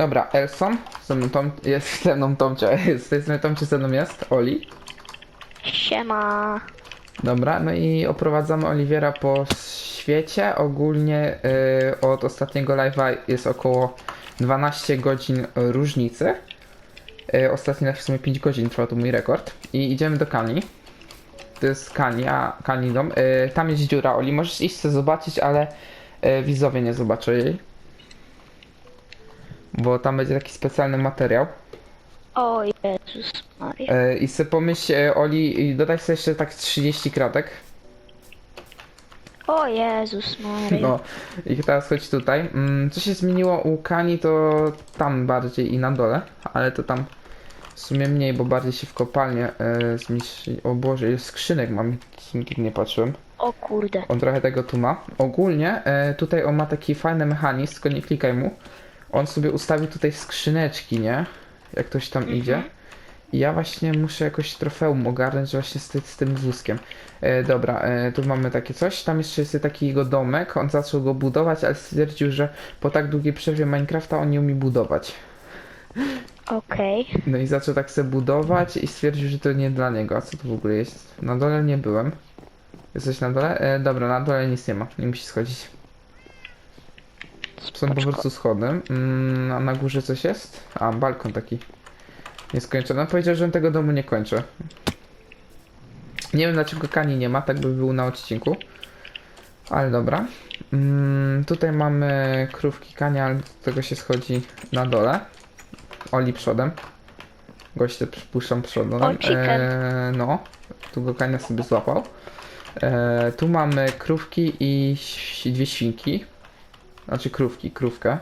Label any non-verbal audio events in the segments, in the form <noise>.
Dobra, Elson, ze mną Tom, jest ze mną Tomcia, <laughs> jest, z tej strony Tomcie ze mną jest, Oli. Siema. Dobra, no i oprowadzamy Oliwiera po świecie. Ogólnie y, od ostatniego live'a jest około 12 godzin różnicy. Y, ostatni live w sumie 5 godzin trwał to mój rekord. I idziemy do Kani. To jest Kani, a Kani dom. Y, tam jest dziura, Oli. Możesz iść sobie zobaczyć, ale y, widzowie nie jej. Bo tam będzie taki specjalny materiał. O Jezus Maria. E, I sobie pomyśl, e, Oli, i dodaj sobie jeszcze tak 30 kratek. O Jezus Maria. No, i teraz chodź tutaj. Mm, co się zmieniło u Kani, to tam bardziej i na dole, ale to tam w sumie mniej, bo bardziej się w kopalnię e, zmieści. O Boże, jest skrzynek mam, nigdy nie patrzyłem. O kurde. On trochę tego tu ma. Ogólnie e, tutaj on ma taki fajny mechanizm, tylko nie klikaj mu. On sobie ustawił tutaj skrzyneczki, nie? Jak ktoś tam idzie. I ja właśnie muszę jakoś trofeum ogarnąć właśnie z, ty, z tym wózkiem. E, dobra, e, tu mamy takie coś. Tam jeszcze jest taki jego domek. On zaczął go budować, ale stwierdził, że po tak długiej przerwie Minecrafta on nie umie budować. Okej. No i zaczął tak sobie budować i stwierdził, że to nie dla niego. A co to w ogóle jest? Na dole nie byłem. Jesteś na dole? E, dobra, na dole nic nie ma. Nie musi schodzić. Są po prostu schody. Mm, a na górze coś jest? A, balkon taki. Nieskończony. On powiedział, że on tego domu nie kończy. Nie wiem dlaczego Kani nie ma, tak by był na odcinku. Ale dobra. Mm, tutaj mamy krówki Kania, ale do tego się schodzi na dole. Oli przodem. Goście puszczą przodem. E, no, tu go Kania sobie złapał. E, tu mamy krówki i dwie świnki. Znaczy krówki, krówkę.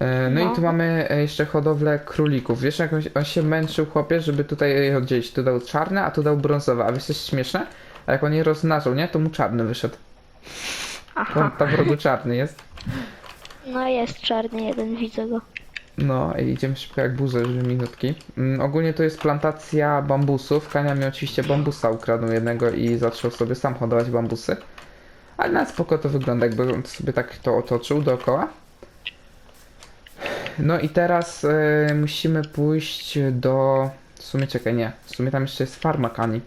E, no, No. i tu mamy e, jeszcze hodowlę królików. Wiesz, jak on, się- on się męczył, chłopie, żeby tutaj je oddzielić. Tu dał czarne, a tu dał brązowe. A wiesz, co jest śmieszne? A jak on je rozmnażał, nie? To mu czarny wyszedł. On Aha. tam w rogu czarny jest. No jest czarny jeden, widzę go. No i idziemy szybko jak buzer, żeby minutki. Mm, ogólnie to jest plantacja bambusów. Kania mi oczywiście bambusa ukradł jednego i zaczął sobie sam hodować bambusy. Ale na spoko to wygląda, jakby on sobie tak to otoczył dookoła. No i teraz e, musimy pójść do... W sumie czekaj, nie. W sumie tam jeszcze jest farma Kani.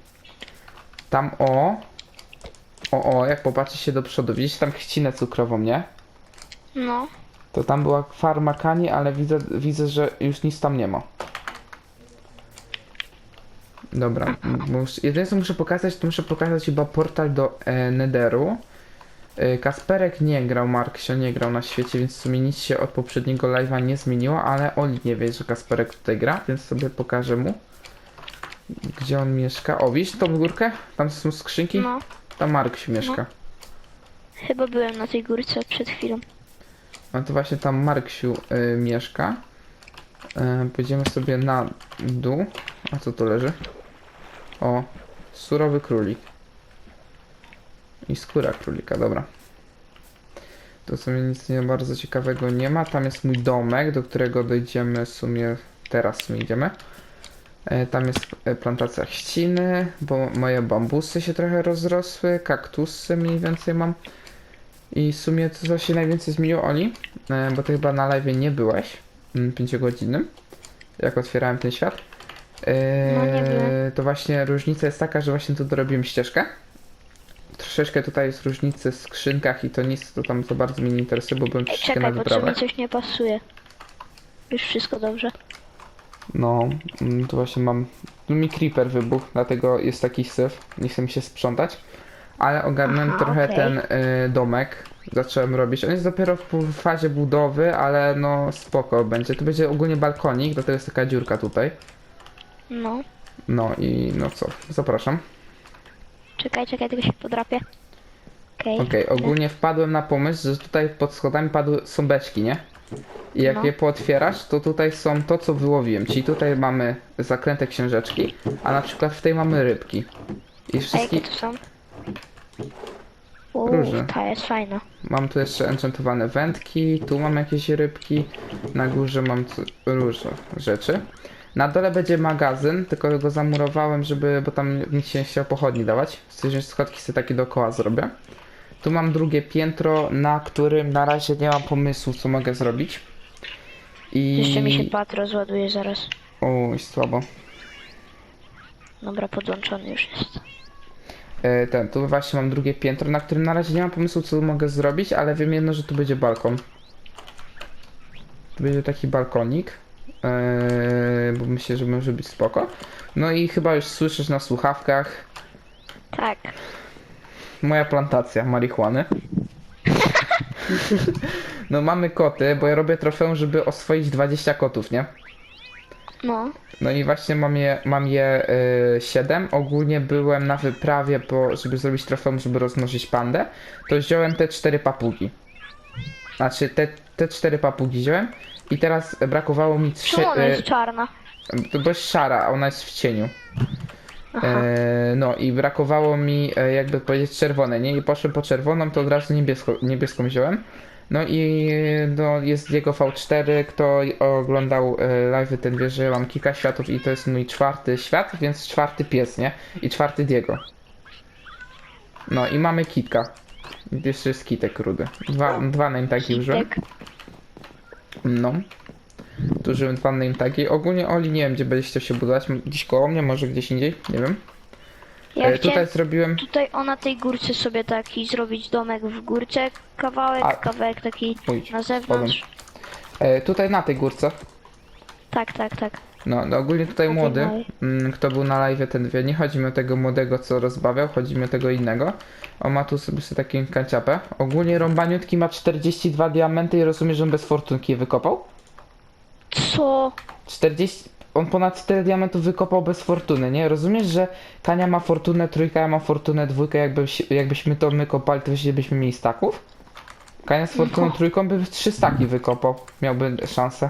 Tam o... O, o, jak popatrzysz się do przodu, widzisz tam chcinę cukrową, nie? No. To tam była farma kani, ale widzę, widzę, że już nic tam nie ma. Dobra, mus, jedyne co muszę pokazać, to muszę pokazać chyba portal do e, Netheru. E, Kasperek nie grał, Marksio nie grał na świecie, więc w sumie nic się od poprzedniego live'a nie zmieniło, ale Oli nie wie, że Kasperek tutaj gra, więc sobie pokażę mu. Gdzie on mieszka? O, widzisz tą górkę? Tam są skrzynki? No. Tam Marksiu mieszka. Chyba byłem na tej górce przed chwilą. No to właśnie tam Marksiu y, mieszka. Y, pójdziemy sobie na dół. A co tu leży? O, surowy królik. I skóra królika, dobra. To w sumie nic nie bardzo ciekawego nie ma. Tam jest mój domek, do którego dojdziemy w sumie teraz sumie idziemy. E, Tam jest e, plantacja chciny, bo moje bambusy się trochę rozrosły, kaktusy mniej więcej mam. I w sumie to co się najwięcej zmieniło Oli, e, bo ty chyba na live nie byłeś, mm, 5 godzinnym, jak otwierałem ten świat. No, to właśnie różnica jest taka, że właśnie tu dorobiłem ścieżkę. Troszeczkę tutaj jest różnicy w skrzynkach i to nic, to tam za bardzo mnie nie interesuje, bo byłem Ej, troszeczkę na czekaj, bo co mi coś nie pasuje. Już wszystko dobrze. No, mm, to właśnie mam. Tu mi creeper wybuchł, dlatego jest taki syf. Nie chce mi się sprzątać. Ale ogarnąłem Aha, trochę okej. ten y, domek. Zacząłem robić. On jest dopiero w fazie budowy, ale no spoko będzie. Tu będzie ogólnie balkonik, dlatego jest taka dziurka tutaj. No. No i no co, zapraszam. Czekaj, czekaj, tylko się podrapię. Okej. Okej, ogólnie wpadłem na pomysł, że tutaj pod schodami padły są beczki, nie? I jak No. je pootwierasz, to tutaj są to, co wyłowiłem. Czyli tutaj mamy zaklęte księżeczki, a na przykład w tej mamy rybki. I A jakie to są? Uuu, Różne. ta jest fajna. Mam tu jeszcze enchantowane wędki, tu mam jakieś rybki, na górze mam różne rzeczy. Na dole będzie magazyn, tylko go zamurowałem, żeby, bo tam nikt się nie chciał pochodni dawać. Że schodki sobie takie dookoła zrobię. Tu mam drugie piętro, na którym na razie nie mam pomysłu, co mogę zrobić. I... Jeszcze mi się pad rozładuje zaraz. Uj, słabo. Dobra, podłączony już jest. E, ten, tu właśnie mam drugie piętro, na którym na razie nie mam pomysłu, co mogę zrobić, ale wiem jedno, że tu będzie balkon. Tu będzie taki balkonik, e, bo myślę, że może być spoko. No i chyba już słyszysz na słuchawkach Tak. moja plantacja marihuany. No mamy koty, bo ja robię trofeum, żeby oswoić 20 kotów, nie? No. No i właśnie mam je, mam je y, 7. Ogólnie byłem na wyprawie, bo, żeby zrobić trofeum, żeby rozmnożyć pandę, to wziąłem te 4 papugi. Znaczy te, te 4 papugi wziąłem i teraz brakowało mi 3. Czemu ona jest czarna? to bo jest szara, a ona jest w cieniu. Aha. E, no i brakowało mi, e, jakby powiedzieć, czerwone, nie? I poszłem po czerwoną, to od razu niebiesko, niebieską wziąłem. No i no, jest Diego V4, kto oglądał e, live, ten wie, że mam kilka światów i to jest mój czwarty świat, więc czwarty pies, nie? I czwarty Diego. No i mamy kitka. Jeszcze jest kitek rudy. Dwa, dwa name tagi użyłem. No. Tu użyłem dwa name tagi. Ogólnie Oli, nie wiem gdzie będziesz chciał się budować. Gdzieś koło mnie, może gdzieś indziej, nie wiem. Ja E, tutaj zrobiłem... tutaj o na tej górce sobie taki zrobić domek w górce, kawałek, A- kawałek taki Uj, na zewnątrz. E, tutaj na tej górce. Tak, tak, tak. No, no ogólnie tutaj młody, mm, kto był na live, ten wie, nie chodzi mi o tego młodego, co rozbawiał, chodzi mi o tego innego. On ma tu sobie, sobie taką kanciapę. Ogólnie rąbaniutki ma 42 diamenty i rozumiem, że on bez fortunki je wykopał? Co? 40... On ponad 4 diamentów wykopał bez fortuny, nie? Rozumiesz, że Kania ma fortunę trójkę, ja mam fortunę dwójkę, jakby, jakbyśmy to my kopali, to byśmy mieli staków? Kania z fortuną No. trójką by trzy staki wykopał, miałby szansę.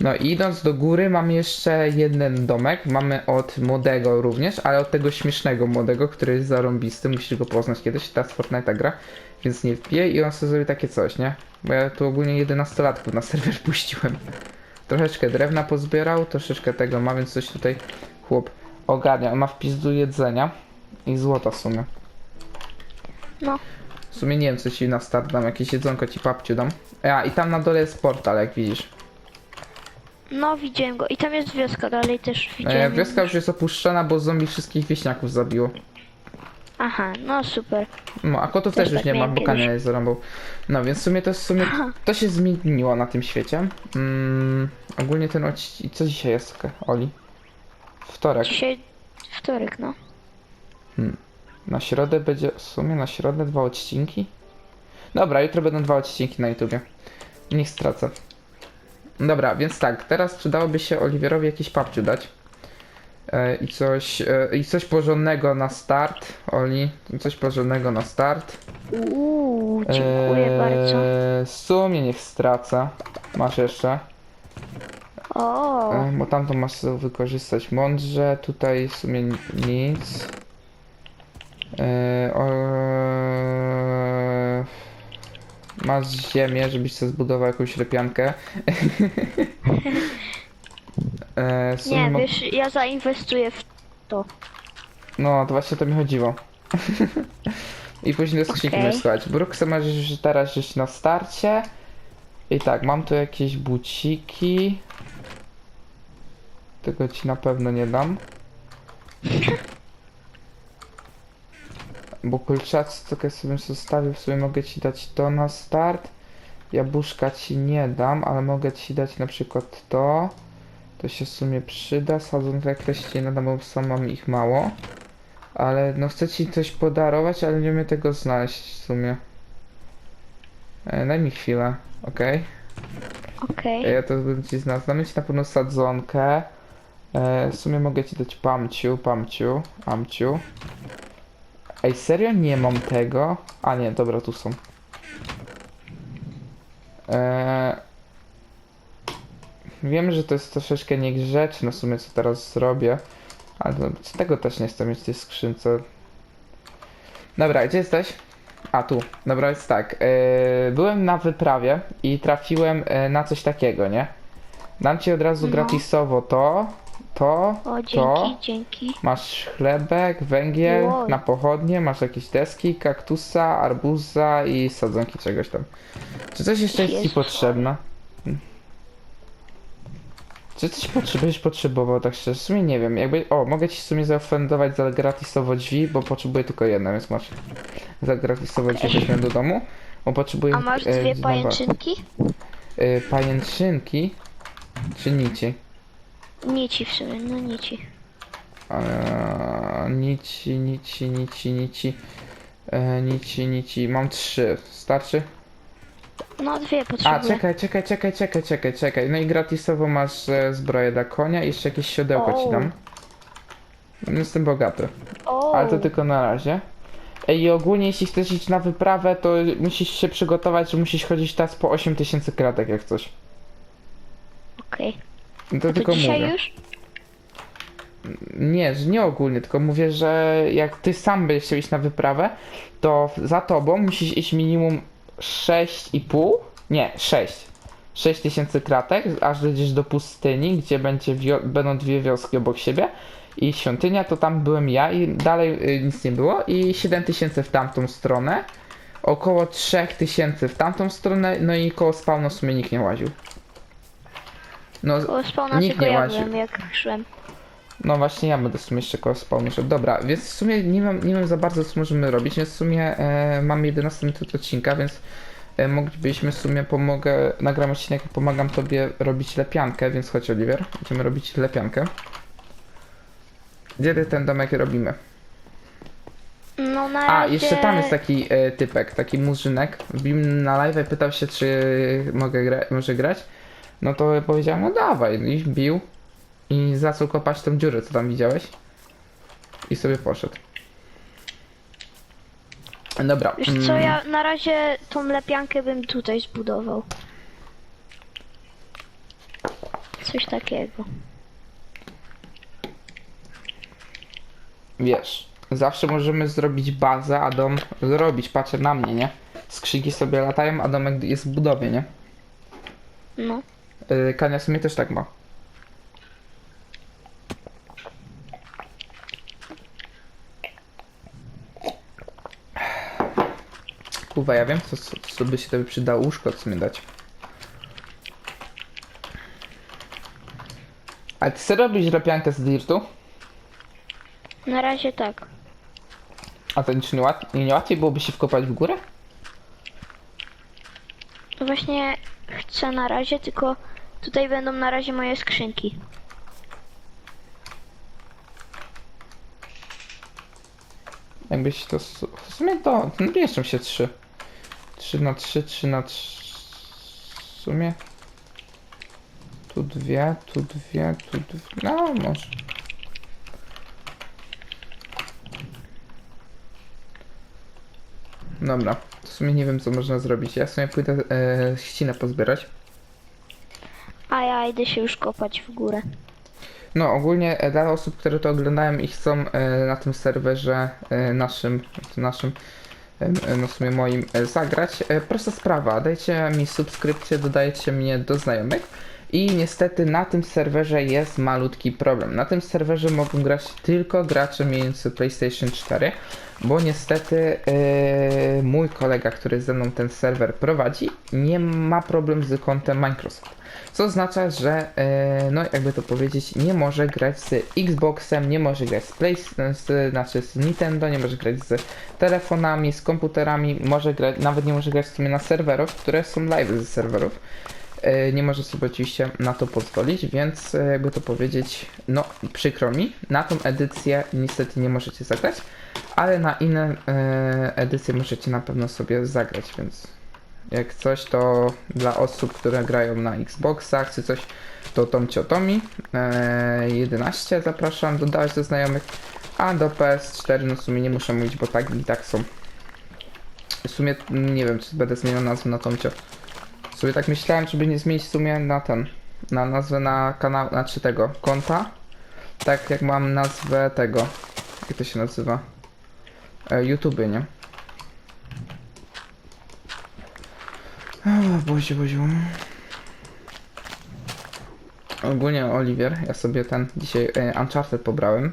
No i idąc do góry mamy jeszcze jeden domek, mamy od młodego również, ale od tego śmiesznego młodego, który jest zarąbisty, musisz go poznać kiedyś, teraz Fortnite'a gra, więc nie wbije i on sobie zrobi takie coś, nie? Bo ja tu ogólnie 11-latków na <laughs> serwer puściłem. Troszeczkę drewna pozbierał, troszeczkę tego ma, więc coś tutaj chłop ogarnia. On ma wpis do jedzenia i złota w sumie. No. W sumie nie wiem, co ci na start dam, jakieś jedzonko ci papciu dam. A, i tam na dole jest portal, jak widzisz. No widziałem go. I tam jest wioska dalej też E, widziałem. wioska już jest opuszczona, bo zombie wszystkich wieśniaków zabiło. Aha, no super. No, a kotów Też też już tak nie ma, miałem bo kiedyś. Kania je zarąbał. No, więc w sumie to w sumie to się zmieniło na tym świecie. Mm, ogólnie ten odcinek... Co dzisiaj jest, Oli? Wtorek. Dzisiaj wtorek, no. Na środę będzie, w sumie na środę dwa odcinki? Dobra, jutro będą dwa odcinki na YouTubie. Niech stracę. Dobra, więc tak, teraz przydałoby się Oliwierowi jakiś papciu dać. E, I coś, e, I coś porządnego na start, Oli. Coś porządnego na start. Uuu, dziękuję E, bardzo. W sumie niech stracę. Masz jeszcze. O, E, bo tamto masz wykorzystać mądrze. Tutaj w sumie ni- nic. E, o, masz ziemię, żebyś sobie zbudował jakąś lepiankę. <laughs> e, nie, mo- wiesz, ja zainwestuję w to. No, to właśnie to mi chodziło. <laughs> I później do skrzynki Okej. okay. słuchać. Bruksa masz już teraz gdzieś na starcie. I tak, mam tu jakieś buciki. Tego ci na pewno nie dam. <laughs> Bo kulczacy tylko sobie zostawił, w sobie mogę ci dać to na start. Jabłuszka ci nie dam, ale mogę ci dać na przykład to. To się w sumie przyda. Sadzonka kreś ci nie dam, bo sam mam ich mało. Ale no chcę ci coś podarować, ale nie umiem tego znaleźć w sumie. E, daj mi chwilę, okej? Okej. Ja to bym ci znalazł. Damy ci na pewno sadzonkę. E, w sumie mogę ci dać pamciu, pamciu, amciu. Ej, serio nie mam tego? A nie, dobra, tu są. E, wiem, że to jest troszeczkę niegrzeczne w sumie, co teraz zrobię. Ale z tego też nie chcę mieć w tej skrzynce. Dobra, gdzie jesteś? A tu, dobra, jest tak. e, byłem na wyprawie i trafiłem e, na coś takiego, nie? Dam ci od razu No. gratisowo to, to, O, to. dzięki, dzięki. Masz chlebek, węgiel Wow. na pochodnie, masz jakieś deski, kaktusa, arbuza i sadzonki czegoś tam. Czy coś jeszcze jest ci Jezus. potrzebne? Czy coś potrzebujesz, potrzebował, tak szczerze, w sumie nie wiem, jakby, o, mogę ci w sumie zaoferować za gratisowo drzwi, bo potrzebuję tylko jedno, więc masz za gratisowo drzwi weźmiemy do domu, bo potrzebuję... A masz e, dwie nowe- pajęczynki? E, pajęczynki, czy nici? Nici w sumie, no nici. Eee, nici, nici, nici, nici, e, nici, nici, mam trzy, starczy? No dwie A, potrzebuję. czekaj, czekaj, czekaj, czekaj, czekaj, czekaj. No i gratisowo masz e, zbroję dla konia i jeszcze jakieś siodełko ci dam. No, Jestem bogaty, O, ale to tylko na razie. Ej, I ogólnie jeśli chcesz iść na wyprawę, to musisz się przygotować, że musisz chodzić teraz po 8000 kratek jak coś. okej. No to To tylko dzisiaj mówię. już? Nie, że nie ogólnie, tylko mówię, że jak ty sam będziesz chciał iść na wyprawę, to za tobą musisz iść minimum 6,5, nie, 6. 6 tysięcy kratek, aż dojdziesz do pustyni, gdzie będzie będą dwie wioski obok siebie i świątynia, to tam byłem ja i dalej y, nic nie było i 7 tysięcy w tamtą stronę, około 3 tysięcy w tamtą stronę, no i koło spawnu w sumie nikt nie łaził. No, Koło spawna Nikt tylko nie ja byłem jak szłem. no właśnie, ja będę w sumie jeszcze koło spawnu szedł. Dobra, więc w sumie nie wiem, nie wiem za bardzo co możemy robić, więc w sumie e, mamy 11 minut odcinka, więc e, moglibyśmy w sumie pomogę, nagram odcinek, pomagam tobie robić lepiankę, więc chodź Oliver, będziemy robić lepiankę. Gdzie ten domek robimy? No na A, razie... jeszcze tam jest taki e, typek, taki murzynek. Wbił na live i pytał się, czy mogę gra może grać. No to powiedziałem, no dawaj. No I wbił. I zaczął kopać tą dziurę, co tam widziałeś. I sobie poszedł. Dobra. Wiesz co, mm, ja na razie tą lepiankę bym tutaj zbudował. Coś takiego. Wiesz, zawsze możemy zrobić bazę, a dom zrobić. Patrzę na mnie, nie? Skrzynki sobie latają, a domek jest w budowie, nie? No. Yy, Kania w sumie też tak ma. Kurwa, ja wiem, co, co, co by się tobie przydało łóżko w sumie dać. A ty chcesz robić lepiankę z dirtu? Na razie tak. A to czy nie, łat- nie łatwiej byłoby się wkopać w górę? No właśnie na razie, tylko tutaj będą na razie moje skrzynki. Jakbyś to... W sumie to... No mieszczą się trzy. 3 na 3, 3 na 3... W sumie... Tu dwie, tu dwie, tu dwie... No, może. Dobra, w sumie nie wiem co można zrobić. Ja w sumie pójdę e, ścinę pozbierać. A ja idę się już kopać w górę. No, ogólnie e, dla osób, które to oglądają i chcą e, na tym serwerze e, naszym, znaczy naszym, e, e, no w sumie moim e, zagrać, e, prosta sprawa, dajcie mi subskrypcję, dodajcie mnie do znajomych i niestety na tym serwerze jest malutki problem. Na tym serwerze mogą grać tylko gracze mający PlayStation 4, bo niestety e, mój kolega, który ze mną ten serwer prowadzi, nie ma problem z kontem Microsoft. Co oznacza, że e, no jakby to powiedzieć, nie może grać z Xboxem, nie może grać z PlayStation, znaczy z Nintendo, nie może grać z telefonami, z komputerami, może grać, nawet nie może grać w sumie na serwerach, które są live ze serwerów. E, Nie może sobie oczywiście na to pozwolić, więc e, jakby to powiedzieć, no przykro mi, na tą edycję niestety nie możecie zagrać, ale na inne e, edycje możecie na pewno sobie zagrać, więc jak coś, to dla osób, które grają na Xboxach czy coś, to Tom Ciotomi e, 11 zapraszam dodać do znajomych, a do PS4 no w sumie nie muszę mówić, bo tak i tak są. W sumie mm, nie wiem, czy będę zmieniał nazwę na Tomcio. W sumie tak myślałem, żeby nie zmienić w sumie na ten, na nazwę na kanał, znaczy tego, konta. Tak jak mam nazwę tego, jak to się nazywa? E, YouTube, nie? O, Bozie, Bozie. Ogólnie Oliwier, ja sobie ten dzisiaj e, Uncharted pobrałem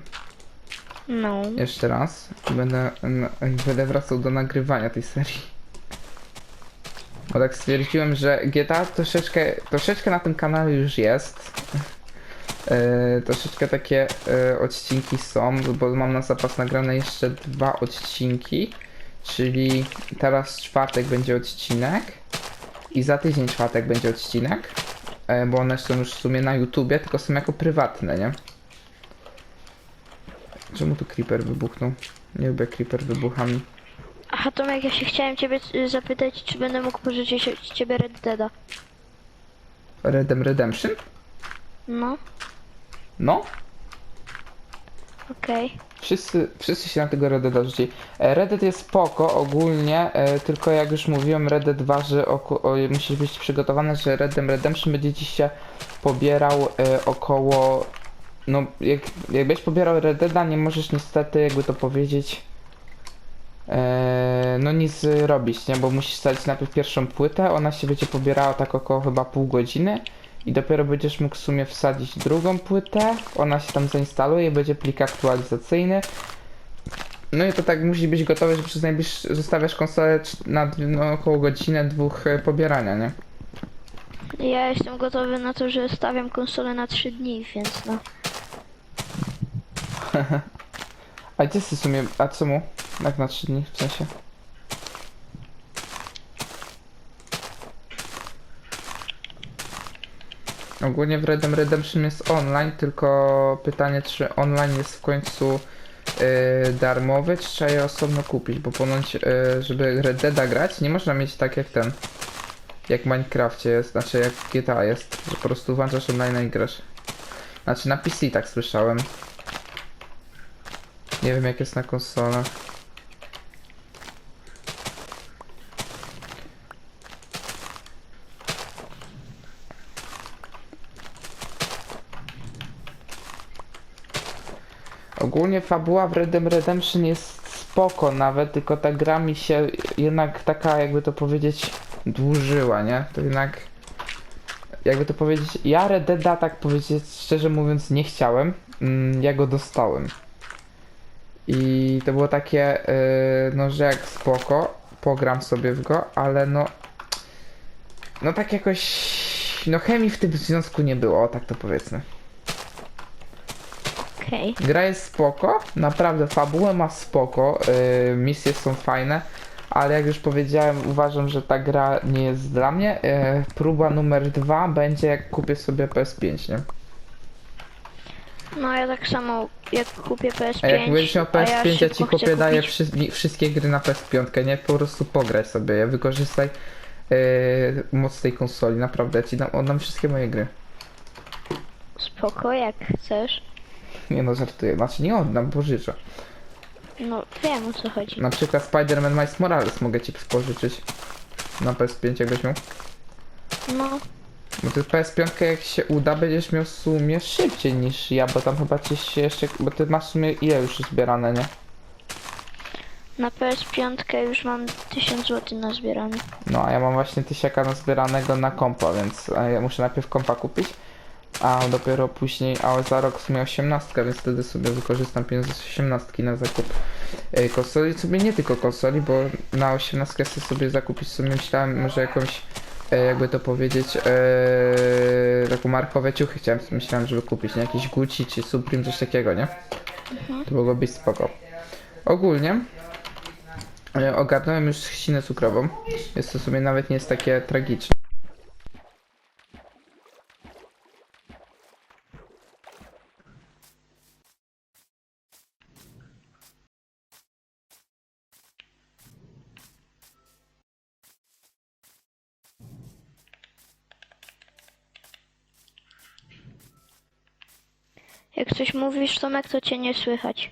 No. jeszcze raz i będę, n- będę wracał do nagrywania tej serii. Bo tak stwierdziłem, że GTA troszeczkę, troszeczkę na tym kanale już jest. E, troszeczkę takie e, odcinki są, bo mam na zapas nagrane jeszcze dwa odcinki, czyli teraz czwartek będzie odcinek i za tydzień czwartek będzie odcinek, e, bo one są już w sumie na YouTubie, tylko są jako prywatne, nie? Czemu tu creeper wybuchnął? Nie lubię creeper wybuchami. Aha, Tomek, ja się chciałem ciebie y, zapytać, czy będę mógł pożyczyć od ciebie Red Deada. Red Dead Redemption? No, No, okej. Wszyscy, wszyscy się na tego Red Dead rzucili. E, Red Dead jest spoko ogólnie, e, tylko jak już mówiłem, Red Dead waży oko, o, musisz być przygotowany, że Red Dead Redemption będzie ci się pobierał e, około... No, jak, jakbyś pobierał Red Deada, nie możesz niestety, jakby to powiedzieć, no nic robić, nie? Bo musisz stać najpierw pierwszą płytę, ona się będzie pobierała tak około chyba pół godziny. I dopiero będziesz mógł w sumie wsadzić drugą płytę, ona się tam zainstaluje, będzie plik aktualizacyjny. No i to tak musi być gotowe, że przez najbliższy zostawiasz konsolę na no, około godzinę, dwóch e, pobierania, nie? Ja jestem gotowy na to, że stawiam konsolę na 3 dni, więc no. <laughs> A gdzie w sumie, a co mu? Jak na 3 dni, w sensie? Ogólnie w Red Dead Redemption jest online, tylko pytanie czy online jest w końcu yy, darmowy, czy trzeba je osobno kupić, bo ponoć, yy, żeby Red Deada grać, nie można mieć tak jak ten, jak w Minecrafcie jest, znaczy jak GTA jest, że po prostu włączasz online i grasz. Znaczy na PC tak słyszałem. Nie wiem jak jest na konsolach. Ogólnie fabuła w Red Dead Redemption jest spoko nawet, tylko ta gra mi się jednak taka, jakby to powiedzieć, dłużyła, nie? To jednak, jakby to powiedzieć, ja Red Deada tak powiedzieć, szczerze mówiąc, nie chciałem. Mm, ja go dostałem. I to było takie, yy, no że jak spoko, pogram sobie w go, ale no, no tak jakoś, no chemii w tym związku nie było, tak to powiedzmy. Okej. Gra jest spoko, naprawdę fabułę ma spoko, yy, misje są fajne, ale jak już powiedziałem, uważam, że ta gra nie jest dla mnie. Yy, próba numer dwa będzie jak kupię sobie PS5, nie? No ja tak samo, jak kupię PS5, A jak będziesz miał a ja PS5, ja, szybko ci chłopie daję wszy wszystkie gry na PS5, nie? Po prostu pograć sobie, je, wykorzystaj yy, moc tej konsoli, naprawdę, ja ci dam, oddam wszystkie moje gry. Spoko, jak chcesz. Nie no, żartuję, znaczy nie oddam, pożyczę. No wiem o co chodzi. Na przykład Spider-Man Miles Morales mogę ci pożyczyć na PS5, jakbyś miał. No, No to PS5 jak się uda, będziesz miał w sumie szybciej niż ja, bo tam chyba ci się jeszcze, bo ty masz w sumie ile już zbierane, nie? na PS5 już mam 1000 zł na zbieranie. No a ja mam właśnie tysiaka na zbieranego na kompa, więc ja muszę najpierw kompa kupić, a dopiero później, a za rok w sumie 18, więc wtedy sobie wykorzystam pieniądze z 18 na zakup e, konsoli, sobie nie tylko konsoli, bo na 18 chcę sobie zakupić, w sumie myślałem może jakąś, e, jakby to powiedzieć, e, taką markowe ciuchy chciałem, myślałem, żeby kupić, nie? Jakieś Gucci czy Supreme, coś takiego, nie? To mogło być spoko. Ogólnie e, ogarnąłem już trzcinę cukrową. Jest to sobie nawet nie jest takie tragiczne. Jak coś mówisz, Tomek, to cię nie słychać.